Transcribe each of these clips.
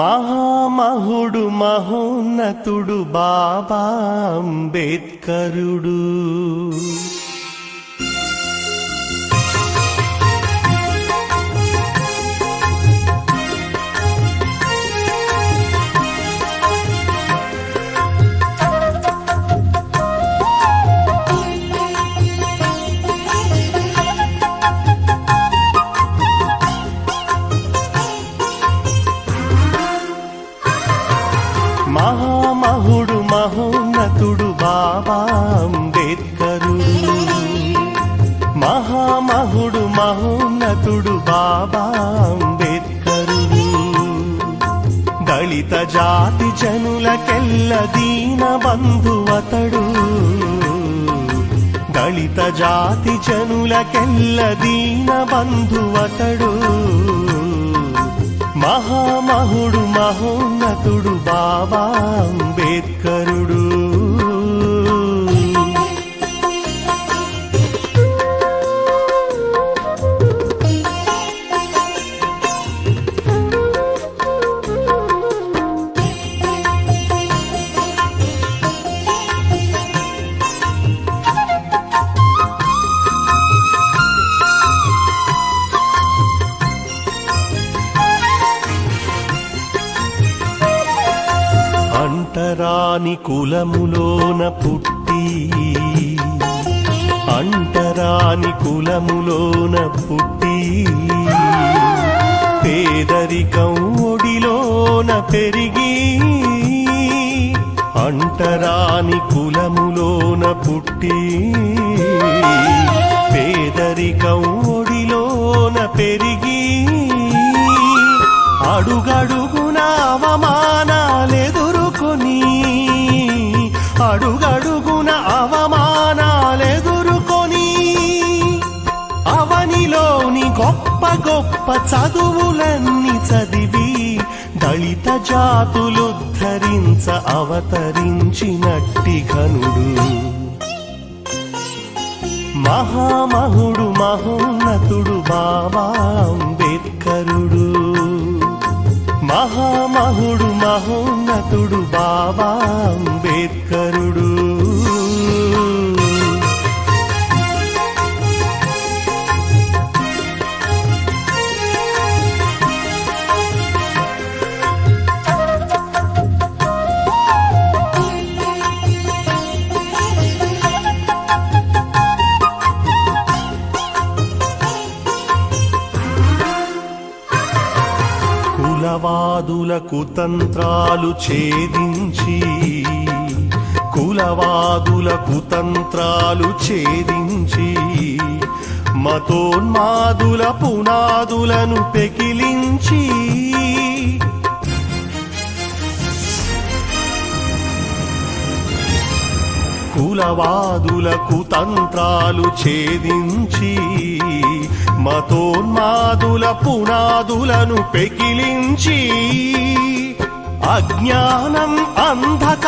మహామహుడు మహోన్నతుడు బాబా అంబేద్కరుడు. మహోన్నతుడు బాబా అంబేద్కరుడు. మహామహుడు మహోన్నతుడు బాబా అంబేద్కరుడు. దళిత జాతి జనులకెల్ల దీన బంధువతడు. దళిత జాతి జనులకెల్ల దీన బంధువతడు. మహామహుడు మహోన్నతుడు బాబా అంబేద్కరుడు. అంటరాని కులములోన పుట్టి అంటరాని కులములోన పుట్టి పేదరికం ఒడిలోన పెరిగి అంటరాని కులములోన పుట్టి పేదరికం ఒడిలోన పెరిగి అడుగడుగున చదువులన్నీ చదివి దళిత జాతులుద్ధరించ అవతరించినట్టి ఘనుడు. మహామహుడు మహోన్నతుడు బాబా అంబేద్కరుడు. మహామహుడు మహోన్నతుడు బాబా అంబేద్కరుడు. కులవాదులకు కుతంత్రాలు ఛేదించి కులవాదులకు తంత్రాలు ఛేదించి మతోన్మాదుల పునాదులను పెకిలించి కులవాదులకు తంత్రాలు ఛేదించి మతోన్మాదుల పునాదులను పెకిలించి అజ్ఞానం అంధకారమలుముకున్న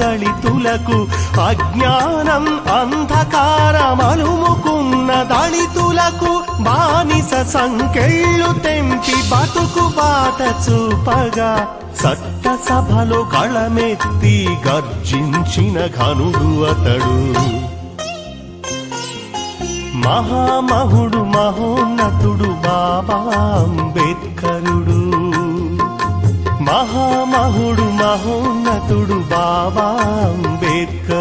దళితులకు అజ్ఞానం అంధకారమలుముకున్న దళితులకు బానిస సంకెళ్ళు తెంపి బతుకు బాట చూపగా చట్ట సభలో కళమెత్తి గర్జించిన ఘనుడు అతడు. మహామహుడు మహోన్నతుడు బాబా అంబేద్కరుడు. మహామహుడు మహోన్నతుడు బాబా అంబేద్కరుడు.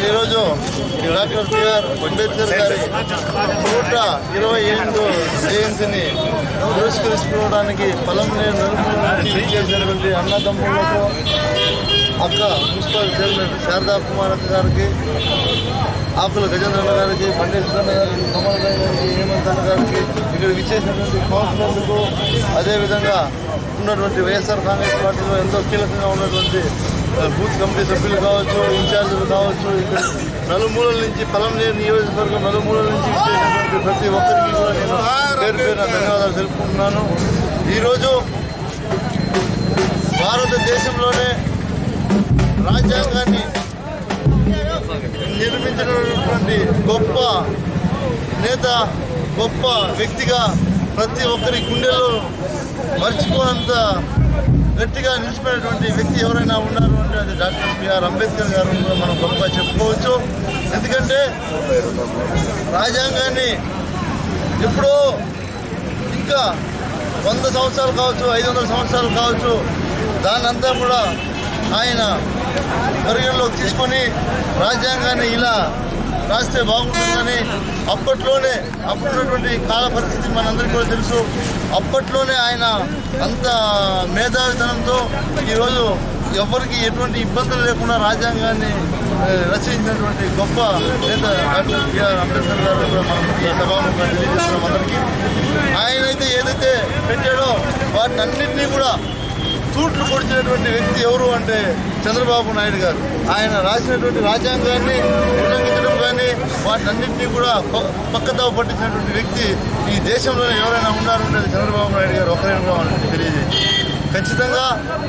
ఈరోజు డాక్టర్ బిఆర్ అంబేద్కర్ గారి నూట ఇరవై ఎనిమిదో జయంతిని పురస్కరించుకోవడానికి పొలంనేరు లేని నుంచి చేసినటువంటి అన్నదమ్ములకు అక్క మున్సిపల్ చైర్మన్ శారదా కుమార్ అక్క గారికి ఆకుల గజేంద్రన్న గారికి పండిత్ పండిత గారికి కమల్ గారికి హేమంత్ గారికి ఇక్కడ విచ్చేసినటువంటి కౌన్సిలర్లకు అదేవిధంగా ఉన్నటువంటి వైఎస్ఆర్ కాంగ్రెస్ పార్టీలో ఎంతో కీలకంగా ఉన్నటువంటి బూత్ కమిటీ సభ్యులు కావచ్చు ఇన్ఛార్జీలు కావచ్చు ఇక్కడ నలుమూలల నుంచి పలంనేరు నియోజకవర్గం నలుమూలల నుంచి ఇచ్చేటటువంటి ప్రతి ఒక్కరికి కూడా నేను పేరు పేరున ధన్యవాదాలు తెలుపుకుంటున్నాను. ఈరోజు భారతదేశంలోనే రాజ్యాంగాన్ని నిర్మించినటువంటి గొప్ప నేత గొప్ప వ్యక్తిగా ప్రతి ఒక్కరి గుండెలో మర్చిపోనంత గట్టిగా నిలిచిపోయినటువంటి వ్యక్తి ఎవరైనా ఉన్నారు అంటే అది డాక్టర్ బిఆర్ అంబేద్కర్ గారు కూడా మనం గొప్పగా చెప్పుకోవచ్చు. ఎందుకంటే రాజ్యాంగాన్ని ఎప్పుడో ఇంకా వంద సంవత్సరాలు కావచ్చు ఐదు వందల సంవత్సరాలు కావచ్చు దాన్నంతా కూడా ఆయన పరిగణలోకి తీసుకొని రాజ్యాంగాన్ని ఇలా రాస్తే బాగుంటుందని అప్పట్లోనే అప్పుడున్నటువంటి కాల పరిస్థితి మనందరికీ కూడా తెలుసు. అప్పట్లోనే ఆయన అంత మేధావితనంతో ఈరోజు ఎవరికి ఎటువంటి ఇబ్బందులు లేకుండా రాజ్యాంగాన్ని రచించినటువంటి గొప్ప నేత డాక్టర్ బిఆర్ అంబేద్కర్ గారు కూడా మనం ఈ సభాముఖంగా తెలియజేస్తున్నాం అందరికీ. ఆయన అయితే ఏదైతే పెట్టాడో వాటినన్నింటినీ కూడా సూట్లు పొడిచినటువంటి వ్యక్తి ఎవరు అంటే చంద్రబాబు నాయుడు గారు. ఆయన రాసినటువంటి రాజ్యాంగాన్ని ఉల్లంఘించడం కానీ వాటన్నింటినీ కూడా పక్కతో పక్కదావ పట్టించినటువంటి వ్యక్తి ఈ దేశంలోనే ఎవరైనా ఉన్నారంటే చంద్రబాబు నాయుడు గారు ఒకరైనా మనకి తెలియజేయండి. ఖచ్చితంగా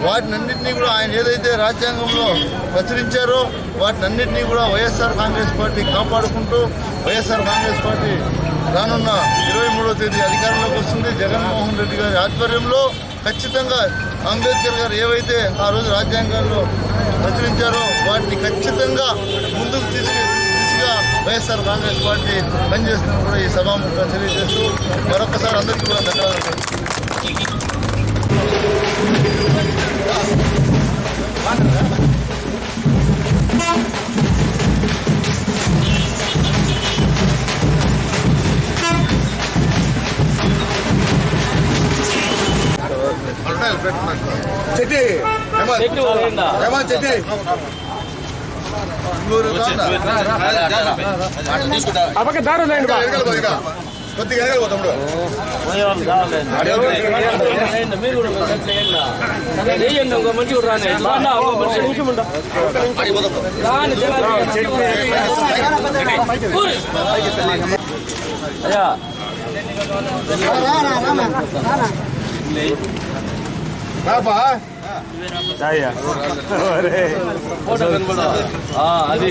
వాటినన్నింటినీ కూడా ఆయన ఏదైతే రాజ్యాంగంలో ప్రచురించారో వాటినన్నింటినీ కూడా వైఎస్ఆర్ కాంగ్రెస్ పార్టీ కాపాడుకుంటూ వైఎస్ఆర్ కాంగ్రెస్ పార్టీ రానున్న ఇరవై మూడో తేదీ అధికారంలోకి వస్తుంది. జగన్మోహన్ రెడ్డి గారి ఆధ్వర్యంలో ఖచ్చితంగా అంబేద్కర్ గారు ఏవైతే ఆ రోజు రాజ్యాంగాల్లో ప్రచురించారో వాటిని ఖచ్చితంగా ముందుకు తీసుకు దిశగా వైఎస్ఆర్ కాంగ్రెస్ పార్టీ పనిచేస్తుందని కూడా ఈ సభాముఖంగా తెలియజేస్తూ మరొకసారి అందరికీ కూడా ధన్యవాదాలు. ఏమా చెట్టి అప్పక దారు లేండి కొద్దిగా ఎగలు తమ్ముడు మీరు కూడా వేయండి ఒక మంచి కూడా రాని రానా, ఒక మనిషి నిమిషం ఉండు. రాని, జనాలు. కూరి. అయ్యా పాపా ఫోటో కనబడు. ఆ, అది